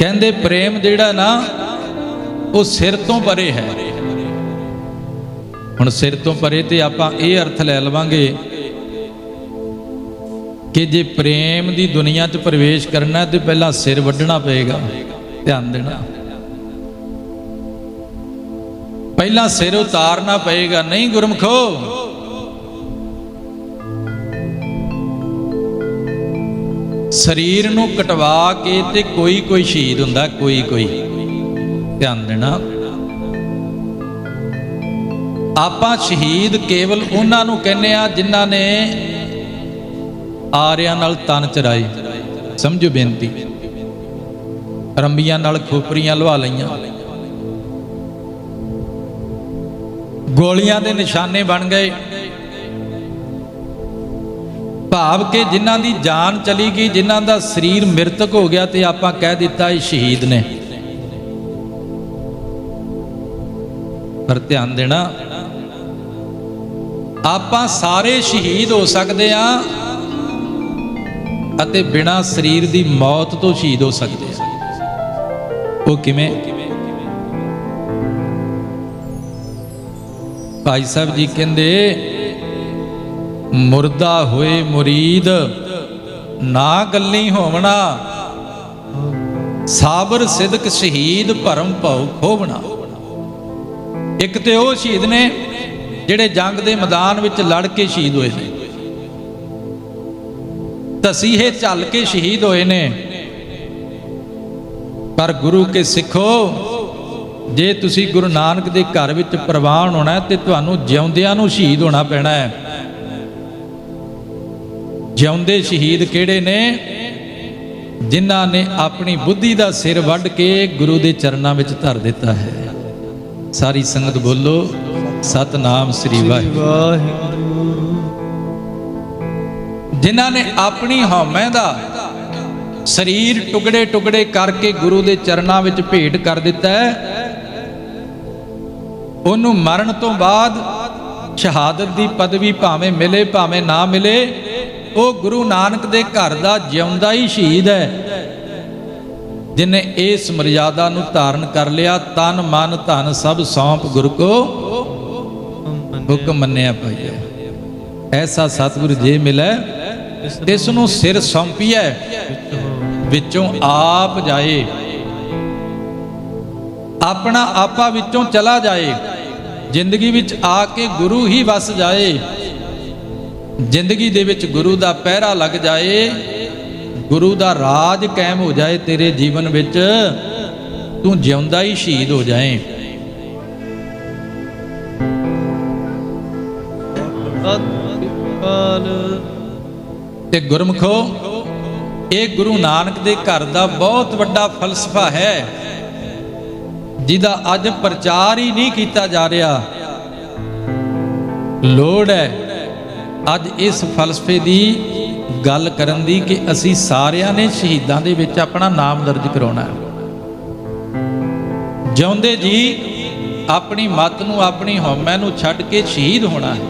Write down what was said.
ਕਹਿੰਦੇ ਪ੍ਰੇਮ ਜਿਹੜਾ ਨਾ, ਉਹ ਸਿਰ ਤੋਂ ਪਰੇ ਹੈ। ਹੁਣ ਸਿਰ ਤੋਂ ਪਰੇ ਤੇ ਆਪਾਂ ਇਹ ਅਰਥ ਲੈ ਲਵਾਂਗੇ ਕਿ ਜੇ ਪ੍ਰੇਮ ਦੀ ਦੁਨੀਆ 'ਚ ਪ੍ਰਵੇਸ਼ ਕਰਨਾ ਹੈ ਤੇ ਪਹਿਲਾਂ ਸਿਰ ਵੱਢਣਾ ਪਏਗਾ ਧਿਆਨ ਦੇਣਾ। ਪਹਿਲਾਂ ਸਿਰ ਉਤਾਰਨਾ ਪਏਗਾ। ਨਹੀਂ ਗੁਰਮਖੋ ਸਰੀਰ ਨੂੰ ਕਟਵਾ ਕੇ ਤੇ ਕੋਈ ਕੋਈ ਸ਼ਹੀਦ ਹੁੰਦਾ, ਕੋਈ ਕੋਈ। ਧਿਆਨ ਦੇਣਾ। ਆਪਾਂ ਸ਼ਹੀਦ ਕੇਵਲ ਉਹਨਾਂ ਨੂੰ ਕਹਿੰਦੇ ਆ ਜਿਨ੍ਹਾਂ ਨੇ ਆਰਿਆਂ ਨਾਲ ਤਨ ਚਰਾਏ ਸਮਝੋ ਬੇਨਤੀ। ਰੰਬੀਆਂ ਨਾਲ ਖੋਪਰੀਆਂ ਲਵਾ ਲਈਆਂ। ਗੋਲੀਆਂ ਦੇ ਨਿਸ਼ਾਨੇ ਬਣ ਗਏ। ਭਾਵ ਕਿ ਜਿਨ੍ਹਾਂ ਦੀ ਜਾਨ ਚਲੀ ਗਈ, ਜਿਨ੍ਹਾਂ ਦਾ ਸਰੀਰ ਮ੍ਰਿਤਕ ਹੋ ਗਿਆ ਤੇ ਆਪਾਂ ਕਹਿ ਦਿੱਤਾ ਇਹ ਸ਼ਹੀਦ ਨੇ। ਪਰ ਧਿਆਨ ਦੇਣਾ, ਆਪਾਂ ਸਾਰੇ ਸ਼ਹੀਦ ਹੋ ਸਕਦੇ ਆ ਅਤੇ ਬਿਨਾਂ ਸਰੀਰ ਦੀ ਮੌਤ ਤੋਂ ਸ਼ਹੀਦ ਹੋ ਸਕਦੇ ਆ। ਉਹ ਕਿਵੇਂ? ਭਾਈ ਸਾਹਿਬ ਜੀ ਕਹਿੰਦੇ ਮੁਰਦਾ ਹੋਏ ਮੁਰੀਦ, ਨਾ ਗੱਲੀ ਹੋਵਣਾ। ਸਾਬਰ ਸਿਦਕ ਸ਼ਹੀਦ ਭਰਮ ਭਉ ਖੋਵਣਾ। ਇੱਕ ਤੇ ਉਹ ਸ਼ਹੀਦ ਨੇ ਜਿਹੜੇ ਜੰਗ ਦੇ ਮੈਦਾਨ ਵਿੱਚ ਲੜ ਕੇ ਸ਼ਹੀਦ ਹੋਏ ਨੇ। ਤਸੀਹੇ ਚੱਲ ਕੇ ਸ਼ਹੀਦ ਹੋਏ ਨੇ। ਪਰ ਗੁਰੂ ਕੇ ਸਿੱਖੋ, ਜੇ ਤੁਸੀਂ ਗੁਰੂ ਨਾਨਕ ਦੇ ਘਰ ਵਿੱਚ ਪ੍ਰਵਾਨ ਹੋਣਾ ਤੇ ਤੁਹਾਨੂੰ ਜਿਉਂਦਿਆਂ ਨੂੰ ਸ਼ਹੀਦ ਹੋਣਾ ਪੈਣਾ ਹੈ। ਜਿਉਂਦੇ ਸ਼ਹੀਦ ਕਿਹੜੇ ਨੇ? ਜਿਨ੍ਹਾਂ ਨੇ ਆਪਣੀ ਬੁੱਧੀ ਦਾ ਸਿਰ ਵੱਢ ਕੇ ਗੁਰੂ ਦੇ ਚਰਨਾਂ ਵਿੱਚ ਧਰ ਦਿੱਤਾ ਹੈ। ਸਾਰੀ ਸੰਗਤ ਬੋਲੋ ਸਤਨਾਮ ਸ੍ਰੀ ਵਾਹਿਗੁਰੂ। ਜਿਨ੍ਹਾਂ ਨੇ ਆਪਣੀ ਹਉਮੈ ਦਾ ਸਰੀਰ ਟੁਕੜੇ ਟੁਕੜੇ ਕਰਕੇ ਗੁਰੂ ਦੇ ਚਰਨਾਂ ਵਿੱਚ ਭੇਟ ਕਰ ਦਿੱਤਾ ਹੈ ਉਹਨੂੰ ਮਰਨ ਤੋਂ ਬਾਅਦ ਸ਼ਹਾਦਤ ਦੀ ਪਦਵੀ ਭਾਵੇਂ ਮਿਲੇ ਭਾਵੇਂ ਨਾ ਮਿਲੇ ਉਹ ਗੁਰੂ ਨਾਨਕ ਦੇ ਘਰ ਦਾ ਜਿਉਂਦਾ ਹੀ ਸ਼ਹੀਦ ਹੈ। ਜਿਨੇ ਇਸ ਮਰਜ਼ਾਦਾ ਨੂੰ ਧਾਰਨ ਕਰ ਲਿਆ, ਤਨ ਮਨ ਧਨ ਸਭ ਸੌਂਪ ਗੁਰ ਕੋ ਹੁਕਮ ਮੰਨਿਆ ਪਾਈਐ ਐਸਾ ਸਤਿਗੁਰ ਜੇ ਮਿਲੈ, ਇਸ ਨੂੰ ਸਿਰ ਸੌਂਪੀਐ, ਵਿੱਚੋਂ ਆਪ ਜਾਏ। ਆਪਣਾ ਆਪਾ ਵਿੱਚੋਂ ਚਲਾ ਜਾਏ। ਜ਼ਿੰਦਗੀ ਵਿੱਚ ਆ ਕੇ ਗੁਰੂ ਹੀ ਵਸ ਜਾਏ। ਜ਼ਿੰਦਗੀ ਦੇ ਵਿੱਚ ਗੁਰੂ ਦਾ ਪਹਿਰਾ ਲੱਗ ਜਾਏ, ਗੁਰੂ ਦਾ ਰਾਜ ਕਾਇਮ ਹੋ ਜਾਏ, ਤੇਰੇ ਜੀਵਨ ਵਿੱਚ ਤੂੰ ਜਿਉਂਦਾ ਹੀ ਸ਼ਹੀਦ ਹੋ ਜਾਏ। ਤੇ ਗੁਰਮਖੋ, ਇਹ ਗੁਰੂ ਨਾਨਕ ਦੇ ਘਰ ਦਾ ਬਹੁਤ ਵੱਡਾ ਫਲਸਫਾ ਹੈ, ਜਿਹਦਾ ਅੱਜ ਪ੍ਰਚਾਰ ਹੀ ਨਹੀਂ ਕੀਤਾ ਜਾ ਰਿਹਾ। ਲੋੜ ਹੈ ਅੱਜ ਇਸ ਫਲਸਫੇ ਦੀ ਗੱਲ ਕਰਨ ਦੀ ਕਿ ਅਸੀਂ ਸਾਰਿਆਂ ਨੇ ਸ਼ਹੀਦਾਂ ਦੇ ਵਿੱਚ ਆਪਣਾ ਨਾਮ ਦਰਜ ਕਰਾਉਣਾ ਹੈ। ਜਿਉਂਦੇ ਜੀ, ਆਪਣੀ ਮੱਤ ਨੂੰ, ਆਪਣੀ ਹਉਮੈ ਨੂੰ ਛੱਡ ਕੇ ਸ਼ਹੀਦ ਹੋਣਾ ਹੈ।